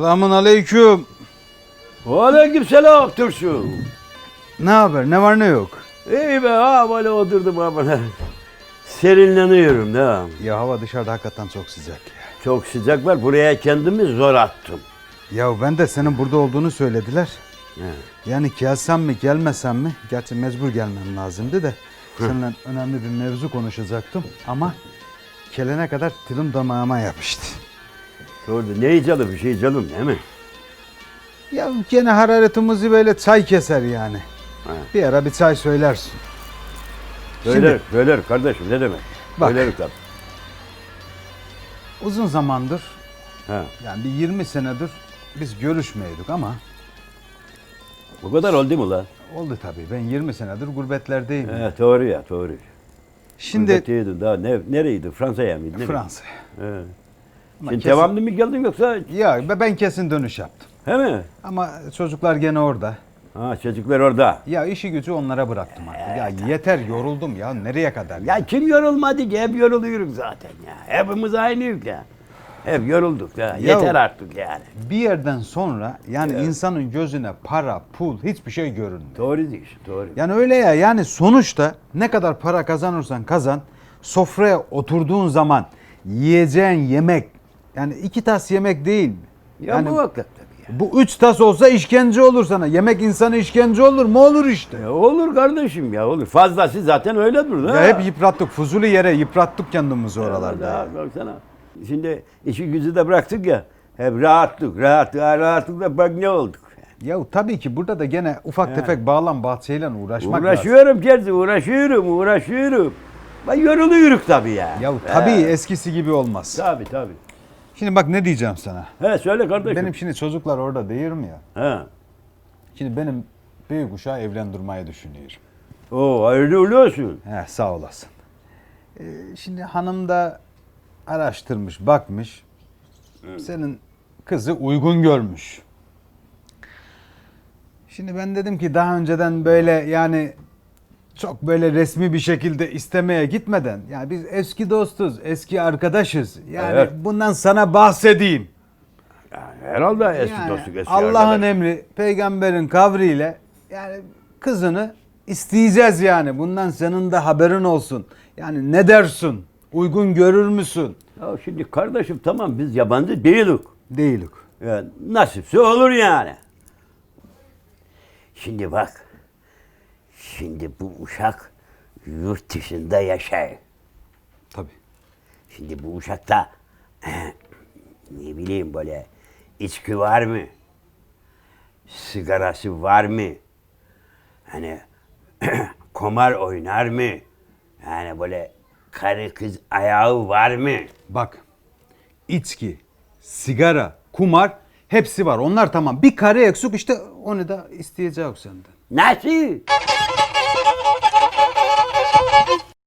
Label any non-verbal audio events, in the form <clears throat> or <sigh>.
Selamun aleyküm. Aleyküm selam Turşu. Ne haber? Ne var ne yok? İyi be ha böyle oturdum ha bana. Serinleniyorum da. Ya hava dışarıda hakikaten çok sıcak ya. Çok sıcak var. Buraya kendimi zor attım. Ya ben de senin burada olduğunu söylediler. He. Yani gelsem mi gelmesem mi? Gerçi mecbur gelmem lazımdı da. Seninle önemli bir mevzu konuşacaktım ama kelene kadar tilim damağıma yapıştı. Doğru. Ne içelim bir şey canım değil mi? Ya gene hararetimizi böyle çay keser yani. Ha. Bir ara bir çay söylersin. Söyler, söyler kardeşim ne demek? Bak. Söylerim tabii. Uzun zamandır Ha. yani bir 20 senedir biz görüşmeydik ama Bu kadar oldu mu la? oldu tabii. Ben 20 senedir gurbetlerdeyim. He, doğru ya doğru. Şimdi Gurbetteydin daha ne, nereydi? Fransa'ya mıydı? nereye? Fransa. He. Ama Şimdi kesin- devamlı mı geldin yoksa? Ya be- ben kesin dönüş yaptım. He mi? Ama çocuklar gene orada. Ha çocuklar orada. Ya işi gücü onlara bıraktım artık. Ya yeter yoruldum ya nereye kadar? Ya kim yorulmadı ki? Hep yoruluyoruz zaten ya. Hepimiz aynıyız ya. Hep yorulduk ya. Yeter artık yani. Bir yerden sonra yani Evet. insanın gözüne para, pul hiçbir şey görünmüyor. Doğru diyorsun, doğru. Yani öyle ya yani sonuçta ne kadar para kazanırsan kazan sofraya oturduğun zaman yiyeceğin yemek yani iki tas yemek değil mi? Ya yani muhakkak tabii ya. bu üç tas olsa işkence olur sana. Yemek insanı işkence olur mu? Olur işte. Ya olur kardeşim ya olur. Fazlası zaten öyledir da. Ya hep yıprattık. Fuzuli yere yıprattık kendimizi oralarda. Ya, ya. baksana. Şimdi işi gücü de bıraktık ya. Hep rahatlık, rahatlık, rahatlıkla bak ne olduk. Ya tabii ki burada da gene ufak tefek bağlam bahçeyle uğraşmak lazım. Uğraşıyorum Kerzi, uğraşıyorum, uğraşıyorum. Ben yoruluyoruz tabii ya. Ya tabii He. eskisi gibi olmaz. Tabii tabii. Şimdi bak ne diyeceğim sana. He söyle kardeşim. Benim şimdi çocuklar orada değil mi ya? He. Şimdi benim büyük uşağı evlendirmeyi düşünüyorum. Oo hayırlı uğurlu olsun. He sağ olasın. Ee, şimdi hanım da araştırmış, bakmış. Senin kızı uygun görmüş. Şimdi ben dedim ki daha önceden böyle yani çok böyle resmi bir şekilde istemeye gitmeden yani biz eski dostuz, eski arkadaşız. Yani Evet. bundan sana bahsedeyim. Yani herhalde eski Yani dostluk eski Allah'ın arkadaş. emri, peygamberin kavriyle yani kızını isteyeceğiz yani. Bundan senin de haberin olsun. Yani ne dersin? Uygun görür müsün? Ya şimdi kardeşim tamam biz yabancı değiliz. Değilik. Ya, nasipse olur yani. Şimdi bak. Şimdi bu uşak yurt dışında yaşar. Tabii. Şimdi bu uşakta <clears throat> ne bileyim böyle içki var mı? Sigarası var mı? Hani <clears throat> komar oynar mı? Yani böyle karı kız ayağı var mı? Bak. içki, sigara, kumar hepsi var. Onlar tamam. Bir kare eksik işte onu da isteyeceğiz senden. Nasıl?